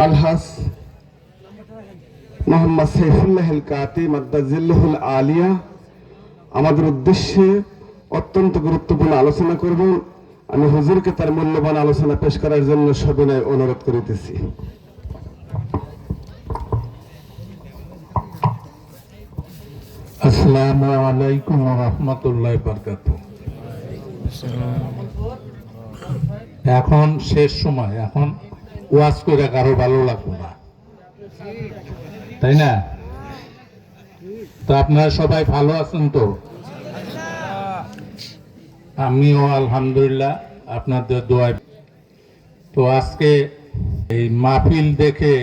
আলহাস মোহাম্মদ সৈফুল্লাহ কাতি মাদ্দাজিল্লাহুল আলিয়া। আমাদের উদ্দেশ্যে অত্যন্ত গুরুত্বপূর্ণ আলোচনা করবেন আমি হুজুরকে তার মূল্যবান আলোচনা পেশ করার জন্য সবিনয় অনুরোধ করিতেছি। আসসালামু আলাইকুম রহমতুল্লাহ বরকাত এখন শেষ সময় এখন ওয়াজ করে কারও ভালো লাগবে না। তাই না? তো আপনারা সবাই ভালো আছেন তো? আমিও আলহামদুলিল্লাহ আপনাদের দোয়ায়। তো আজকে এই মাহফিল দেখে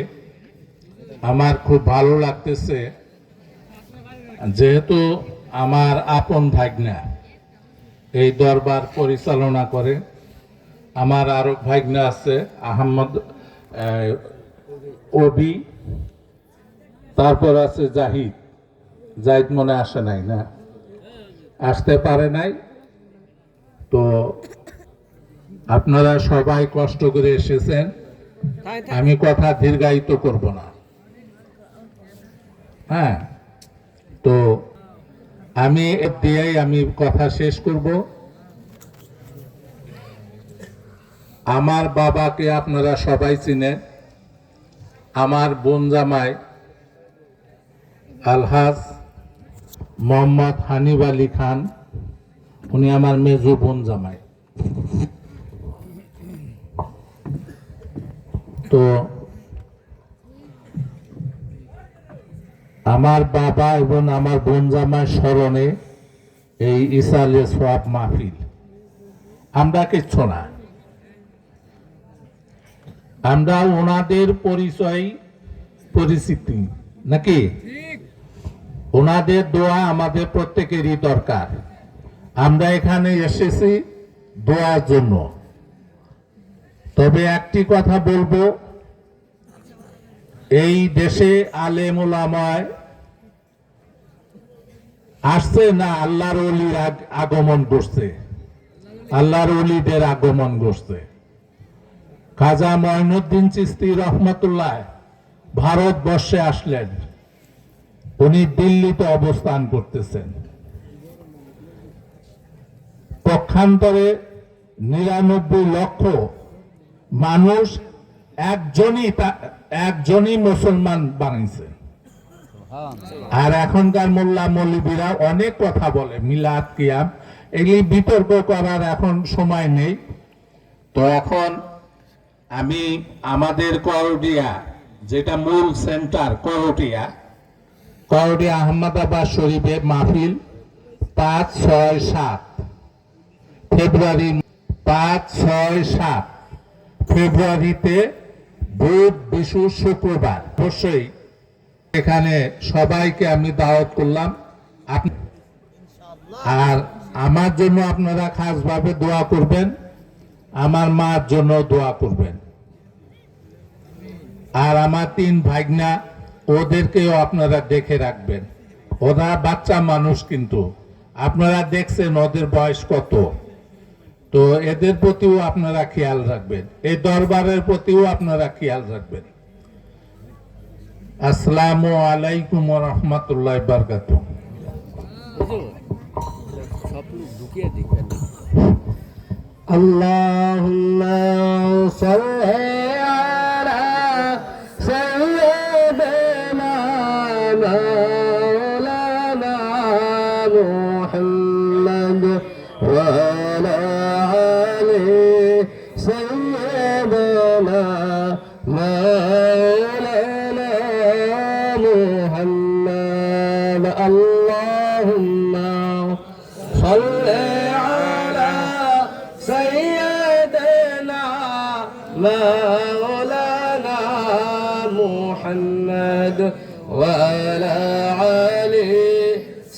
আমার খুব ভালো লাগতেছে যেহেতু আমার আপন ভাগনা এই দরবার পরিচালনা করে। আমার আরও ভাগনা আছে আহমদ আহ, ওবি তারপর আছে জাহিদ। জাহিদ মনে আসে নাই না? আসতে পারে নাই? তো আপনারা সবাই কষ্ট করে এসেছেন। আমি কথা দীর্ঘায়িত করব না। হ্যাঁ? তো আমি দিয়েই আমি কথা শেষ করব। আমার বাবাকে আপনারা সবাই চিনেন। আমার বোন জামাই আলহাজ মোহাম্মদ হানিফ আলী খান, উনি আমার মেজু বোন জামাই। তো আমার বাবা এবং আমার বোন জামার স্মরণে এই ইসালে সোয়াব মাহফিল। আমরা কিচ্ছু না। আমরা ওনাদের পরিচয় পরিচিতি নাকি? ওনাদের দোয়া আমাদের প্রত্যেকেরই দরকার। আমরা এখানে এসেছি দোয়ার জন্য। তবে একটি কথা বলব এই দেশে আলেম ওলামায় আসছে না আল্লাহর অলির আগমন করছে আল্লাহর অলিদের আগমন করছে খাজা মঈনুদ্দিন চিস্তি রহমতুল্লাহ ভারতবর্ষে আসলেন। উনি দিল্লিতে অবস্থান করতেছেন। পক্ষান্তরে নিরানব্বই লক্ষ মানুষ একজনই একজনই মুসলমান বানাইছে। আর এখনকার মোল্লা মৌলবীরা অনেক কথা বলে, মিলাদ কিয়াম। এগুলি বিতর্ক করার এখন সময় নেই। তো এখন আমি আমাদের করডিয়া যেটা মূল সেন্টার করডিয়া করডিয়া আহমদাবাদ শরীফে মাহফিল পাঁচ ছয় সাত ফেব্রুয়ারি পাঁচ ছয় সাত ফেব্রুয়ারিতে বুধ, বিশু, শুক্রবার। অবশ্যই এখানে সবাইকে আমি দাওয়াত করলাম। আর আমার জন্য আপনারা খাসভাবে দোয়া করবেন। আমার মার জন্য দোয়া করবেন। আর আমার তিন ভাগনা, ওদেরকেও আপনারা দেখে রাখবেন। ওরা বাচ্চা মানুষ কিন্তু। আপনারা দেখছেন ওদের বয়স কত। তো এদের প্রতিও আপনারা খেয়াল রাখবেন। এই দরবারের প্রতিও আপনারা খেয়াল রাখবেন। আসসালামু আলাইকুম রহমতুল্লাহ বারকাত اللهم صل على سيدنا مولانا محمد محمد وعلى آل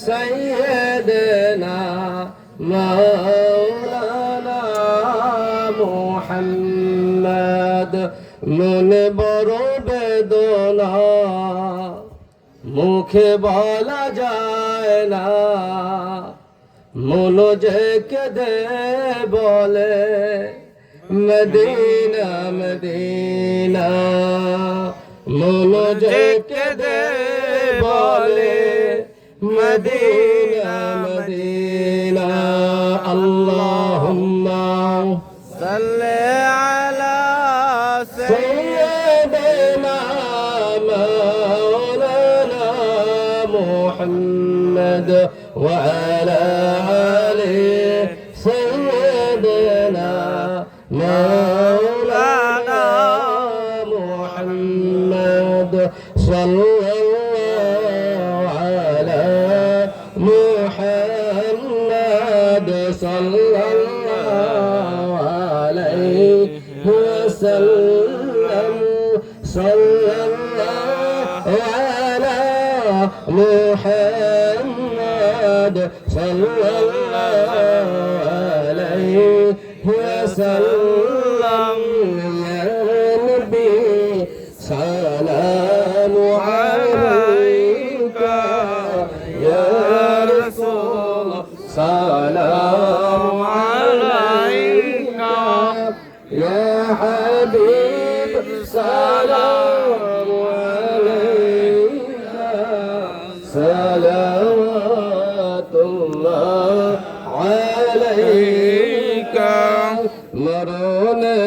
سيدنا مولانا محمد من বড় বেদনা মুখে বলা যায় না মনো যে কেঁদে বলে মদিনা মদিনা মন দেখতে দে বলে মদিনা মদিনা আল্লাহুম্মা সাল্লি আলা সাইয়্যিদিনা মাওলানা মুহাম্মদ ওয়া আলা আলিহি صلى الله على محمد صلى الله عليه وسلم. صلى الله على محمد صلى الله عليه وسلم. يا نبي سلام يا حبيب سلام عليك صلوات الله عليك মরণে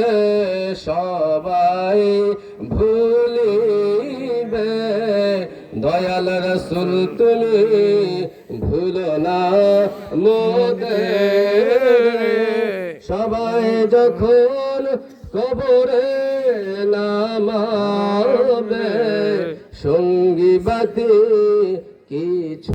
সবাই ভুলিবে দয়াল রসুল তুমি ভুলো না মোদের সবাই যখন কবরে নামাবে সঙ্গী বাতি কিছু